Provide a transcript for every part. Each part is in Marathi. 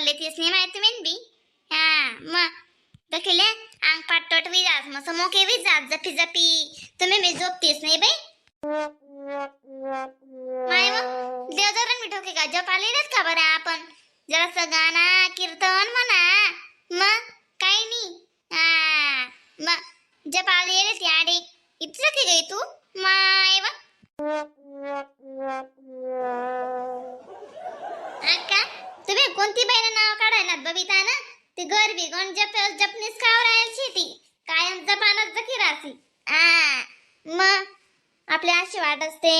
चालले तेच नाही माहिती तुम्ही बी? हा मग दखिले अंग पाटट विजास मग समोके विजास जपी जपी. तुम्ही मी झोपतीस नाही बाई? माय मग देवधरण मी ठोके का? जप आलेलेच का बरं आपण? जरासं गाणं तर विगोन गण जप जपनीस खावर राहायची शेती? कायम जपानच जखी राहती मग? आपले अशी वाट असते.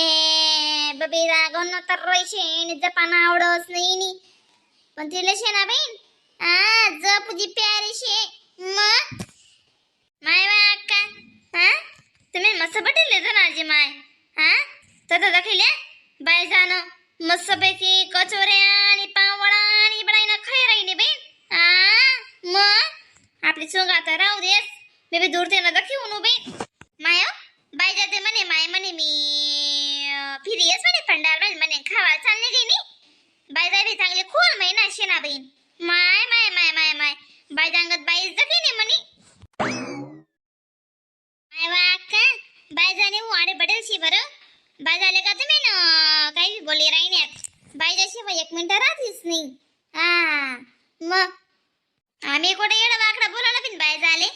बबिता गण तर राहायचे आणि जपान आवडच नाही नी. पण तिला शे ना बहीण आ जप जी प्यारी शे. मग? माय माय अक्का. हा तुम्ही मस्त पटेल जनाजी माय. हा तर दखिले बाय जाणं. मस्तपैकी कचोऱ्या आणि पावळा आणि बडाईनं खाई राहिली बाई आ मग आपली चोंग आता राहू देस बेबी दूर ते ना दाखवून उभे माय बाय जाते म्हणे माय म्हणे मी अं, फिरी येस म्हणे पंडार म्हणे म्हणे खावा चालले गे नी बाय जाय बी चांगले खोल महिना शेना बहीण माय माय माय माय माय बाय जांगत बाई जगे नी म्हणे माय वा अक्का बाय जाणे का तुम्ही ना? काही बी राहिण्यात बाय एक मिनिट राहतीस नाही हा मग आम्ही कुठे येडं वाकडा बोलायला बिन बायजाले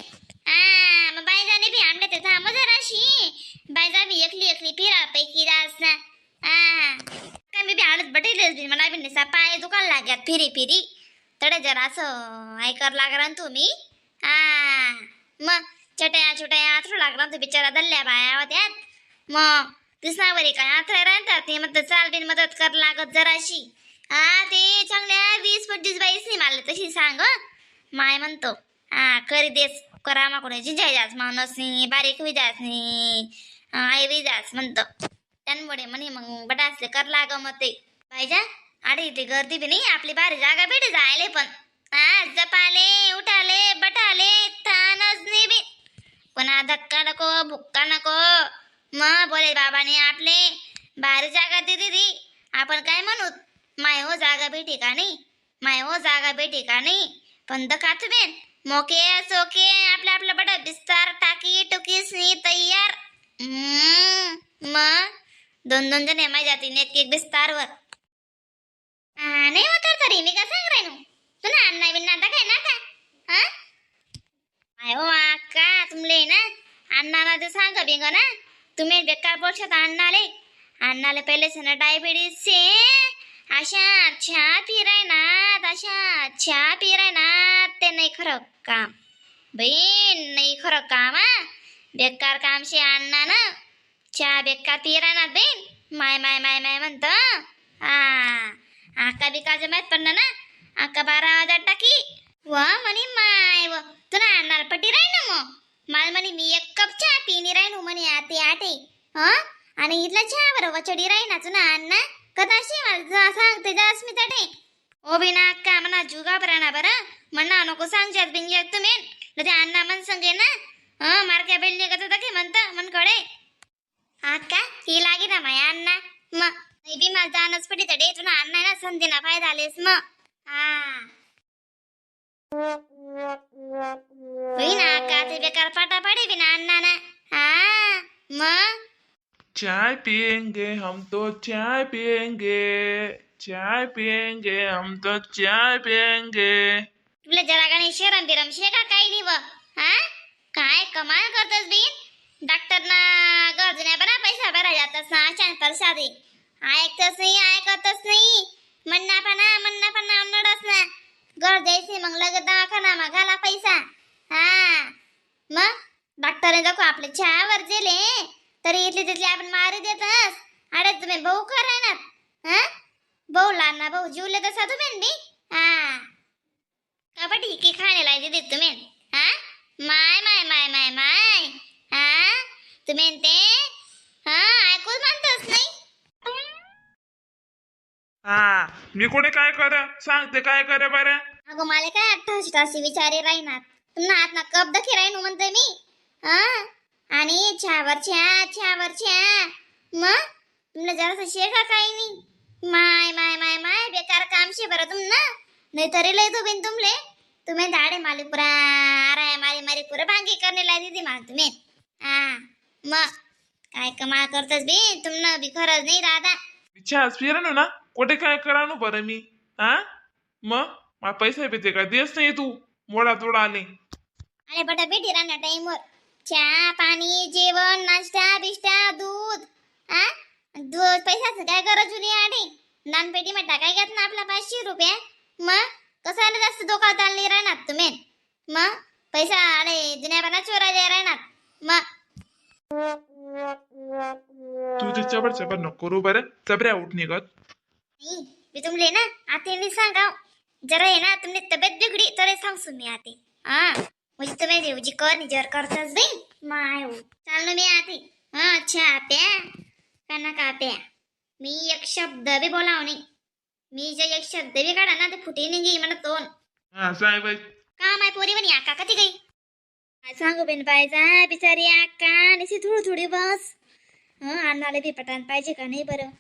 हा मग बाय झाले बी आमल्या ते थांब जराशी बाय जा बी एकली एकली फिरा पैकी जास ना. हा काय मी बी आडत बटेलच मला बी पाय दुकान लाग्यात फिरी फिरी. तडे जरा असं ऐकर लागला तुम्ही हा. मग चटया चुटया आथरू लागला तू बिचारा दल्ल्या बाया होत्यात. मग दिसनावरी काय आथरा राहतात? ते मग चाल बिन मदत कर लागत जराशी. हा ते चांगल्या वीस पंचवीस बाईस नाही मारले तशी सांग माय म्हणतो हा करी देस करा माकडे जिंजाय जास माणूस नाही बारीक विजास नाही आई विजास म्हणतो. त्यामुळे म्हणे मग बटासले कर लाग मग ते पाहिजे अरे इथे गर्दी बी नाही आपली भारी जागा भेटे जायले पण. आज जपाले उठाले बटाले तानच नाही बी. कोणा धक्का नको भुक्का नको. मग बोले बाबाने आपले भारी जागा दिली दी आपण काय म्हणू माय हो जागा भेटे का नाही? माय हो जागा भेटे का नाही? पण दखात बेन. मोके सोके आपलं आपलं बडा बिस्तार टाकी टुकीसनी तयार. म मग दोन दोन जण माझ्या जातीन एक एक बिस्तारवर. हा, नाही होत तरी मी का सांग राहिनो तुला अन्ना बिन्ना आता काय ना का हा? आय हो अक्का तुमले ना अण्णाला ते सांग बिंग ना. तुम्ही बेकार बोलशात अण्णाले अण्णाला पहिले ना डायबिटीस से अशा अच्छा पिराय ना अशा अच्छा पिराय ना ते नाही खरं काम. बहीण नाही खरं काम हा. बेकार काम शे अण्णा ना. चहा बेकार पिराय ना बहीण. माय माय माय माय म्हणतं. हा. आका काजू माहीत पडलं ना आका बारा हजार टाकी व म्हणे माय व तुला आणणार पटी राही ना मग माल म्हणे मी एक कप चहा पिणी राहीन म्हणे आते आटे ह आणि इथला चहा बरं वचडी राही ना ना अण्णा कदाशी मला सांगते जास मी तटे ओ बिना अक्का म्हणा जुगा बरा ना बरं म्हणा नको सांगच्यात बिंग्यात तुम्ही ते अण्णा मन संगे ना ह मारक्या बेलने कसं दके म्हणता मनकडे अक्का ही लागे ना माया अण्णा मग नाही बी मला जानच पडी तडे तुला अण्णा ना संधी ना फ़ायदा आलेस मग हा। होई ना का ते बेकार पाटा पाडे बिना अण्णा ना। हा मग चाय पियेंगे हम तो चाय पियेंगे चाय पियेंगे हम तो चाय पियेंगे। तुला जरा गाणी शरम बिरम शे का काही नाही व हा? काय कमाल करतस बिन डॉक्टर ना गरजण्या बरा पैसा भरा जातस ना परसादी ऐकतच नाही ऐकतच नाही. म्हणना पणा म्हणना पणा आमनडच ना घर द्यायचे मग लगेच दवाखाना मग घाला पैसा. हा. मग डॉक्टरने दाखव आपले चहावर दिले तरी इथली तिथली आपण मारी देतस अरे तुम्ही भाऊ करा ना हा? भाऊ लहान ना भाऊ जीवले तसा तुम्ही बी हा. कबड्डी की खाणे लायचे देत तुम्ही? हा? माय माय माय माय माय. हा? तुम्ही ते हा ऐकूच म्हणतोस नाही हा. मी कुठे काय कर? सांगते काय करे बरं? अगं मला काय अठ्ठावीस तासी विचारे राहणार. तुम्हाला हात ना कप दखी राहीन म्हणतोय मी. हा? आणि छावर छ्या छावर छ्या मग? तुमला जरासं शेका काही नाही. माय माय माय माय बेकार काम शे बरं तुम ना नाही तरी लय तो बिन तुमले. तुम्ही दाड़े माली पुरा आराय मारी मारी पुरा भांगी करणे लाई दीदी मला तुम्ही. हा. मग? काय कमाल करतस बी? तुमनं बी खरंच नाही दादा. विचार फिरनो ना कुठे काय करानो बरं मी हा? मग? मला पैसे भेटे का? देस नाही तू मोडा तोडा आले. अरे बटा भेटी राहणार टाईमवर चहा पाणी जेवण नाश्ता बिष्टा दूध हा? दूध पैशाचं काय गरज नाही आडे नानपेटी मध्ये टाकाय घेत ना आपला पाचशे रुपये? मग? कसाला जास्त धोका नाही राहणार तुम्ही? मग? पैसा अरे चोरा चोरायला राहणार मग? तुझे चबर चबर नको करू बरं. चबऱ्या उठ निघत. नाही मी तुमले ना आतेने सांगा जरा आहे ना तुमने तब्येत बिघडी तरी सांगसू मी आते. हा म्हणजे तुम्ही देवजी कर निजर करताच बाई माय. चाल ना मी आते. हा अच्छा प्या का ना का प्या मी एक शब्द बी बोलाव नाही मी जे एक शब्द बी काढा ना ते फुटे नाही मला तोंड. हा साहेब. का माय पोरी म्हणे आका कधी गई? काय सांगू बिन पाहिजा बिचारी अक्का निशी थोडी थोडी बस. हं अन्नाला बी पटान पाहिजे का नाही बरं?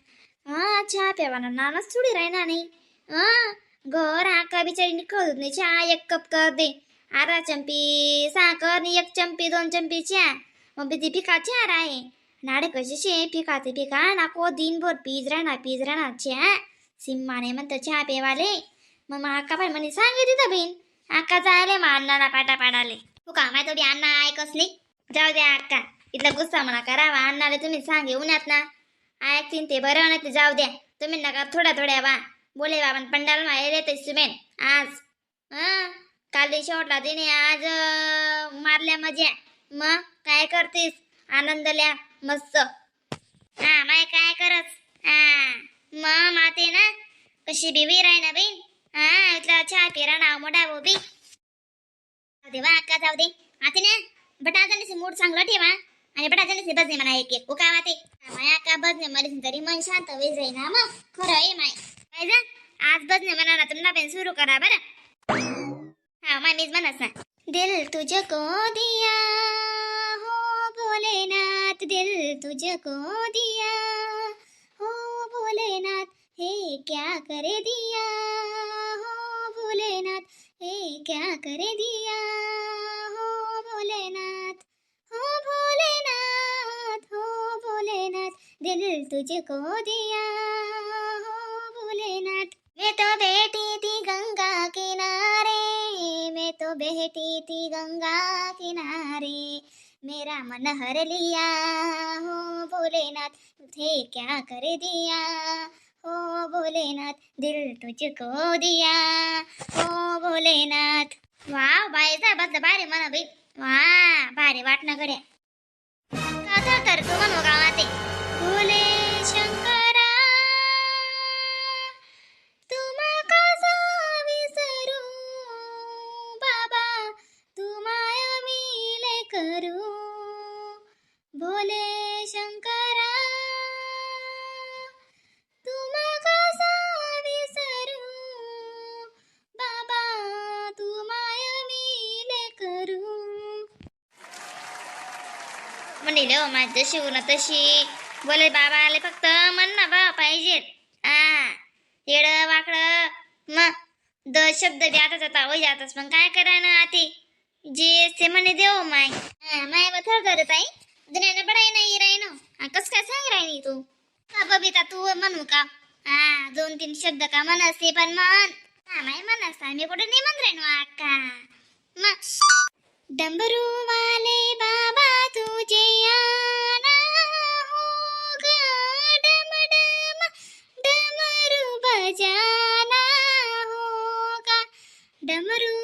हा चहा प्यावाना नानाच थोडी राहणार नाही. हा घर आका बिचारी निखळत नाही चहा एक कप कर दे. आरा चंपी साखर आणि एक चंपी दोन चंपी चहा. मग बी ती पिका चार आहे नाडे कशी शे पिका ते पिका नाको दिनभर पीज राहणार पीज राहणार चहा. सिम्माने म्हणतं चहा पेवाले मग मग आका पण म्हणे सांगितलं बिन. अक्का जायले मग अण्णाला पाटा पाडाले. तू का माय थोडी अण्णा ऐकसली जाऊ द्या अक्का इथला गुस्सा म्हणा करावा. अण्णाला तुम्ही सांगे उन्हात ना. ऐकतीन ते बरं ना ते जाऊ द्या. तुम्ही नका थोड्या थोड्या वा बोले बाबा पंडाल माहेर येते सुमेन. आज. हं? काल शेवटला तिने. आज मारल्या मजा मग? काय करतेस? आनंदल्या. मस्त. हा माय काय करत हा. मग माते ना कशी बिबी राही ना बी हा इथला चहा पिरा ना मोठा बोबी देवा अक्का जाऊ दे? आता ना मूड चांगलं ठेवा. आणि बटाजाने बजने म्हणा एक एक. हो उका वाते? माया अक्का बजने मरीन तरी मन शांत होई जाई ना मग. खरं आहे माय. काय जा आज बजने म्हणा ना तुम्हाला पण सुरू करा बरं. हा माय मीच म्हणत ना दिल तुझको दिया हो भोलेनाथ. दिल तुझको दिया हो भोलेनाथ. हे क्या करे दिया हो भोलेनाथ. हे क्या करे दिया? हो भोलेनाथ हो भोलेनाथ हो भोलेनाथ, दिल तुझको दिया। हो भोलेनाथ, मैं तो बैठी थी गंगा किनारे, मैं तो बैठी थी गंगा किनारे, मेरा मन हर लिया। हो भोलेनाथ तुझे क्या कर दिया? ओ भोलेनाथ दिल तुझको दिया। ओ भोलेनाथ वाव बाईचा बदल भारी म्हणा बाई. वा भारी वाटणं गड्या. कथा तर तू म्हणू गावाते भोले शंकरा तुमा कसा विसरू? बाबा तुमाया मिले करू. म्हणले हो माझी जशी ना तशी. बोले बाबा आले फक्त म्हण ना बा पाहिजेत. आ येड वाकड. मग द शब्द बी आता जाता होई जातच. पण काय करा ना आते जे ते म्हणे देव माय. हा, माय मग थर करत आई दुनियानं बडाई नाही राही ना कस काय सांग राही तू? का बबिता तू म्हणू का? हा दोन तीन शब्द का म्हणस पण म्हण. माय म्हणस मी कुठे नाही म्हण राहिनो अक्का मग डमरू वाले बाबा तुझे आना होगा डम डम डमरू बजाना होगा डमरू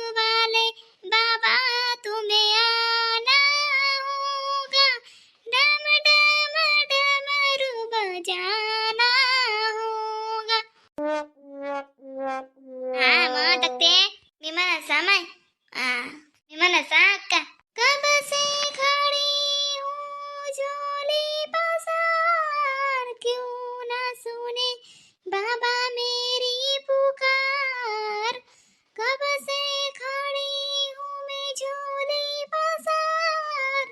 पसार क्यों ना सुने? बाबा मेरी पुकार, कब से खड़ी हूँ मैं झोली पसार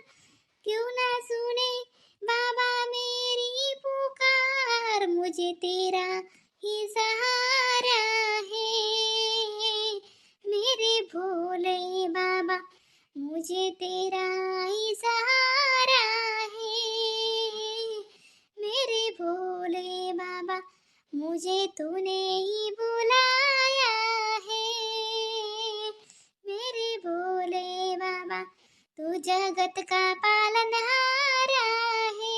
क्यों ना सुने, बाबा मेरी पुकार, मुझे तेरा ही सहारा है। मेरे भोले बाबा, मुझे तेरा जगत का पालनहारा है?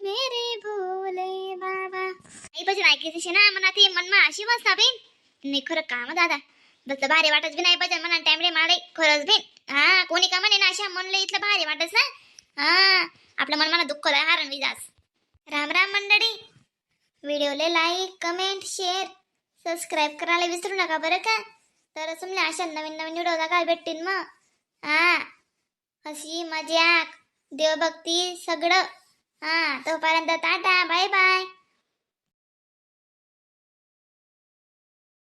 मेरे भोले बाबा। आई बस ऐकायची ना मना ती मनमा अशी मस्त बेन। नाही खरं काम दादा। बस भारी वाटत बी नाही भजन म्हणा टाइमडे माडे खरंच बेन। हा कोणी का म्हणे ना अशा म्हणलं इथलं भारी वाटत ना। हा आपलं मन मला दुःख हारण विजास राम राम मंडळी। व्हिडिओले लाईक कमेंट शेअर सबस्क्राईब करायला विसरू नका बरं का? तर समजा अशा नवीन नवीन व्हिडिओ काय भेटतील मग. हा हसी मजाक देवभक्ती सगळं. हा तोपर्यंत टाटा बाय बाय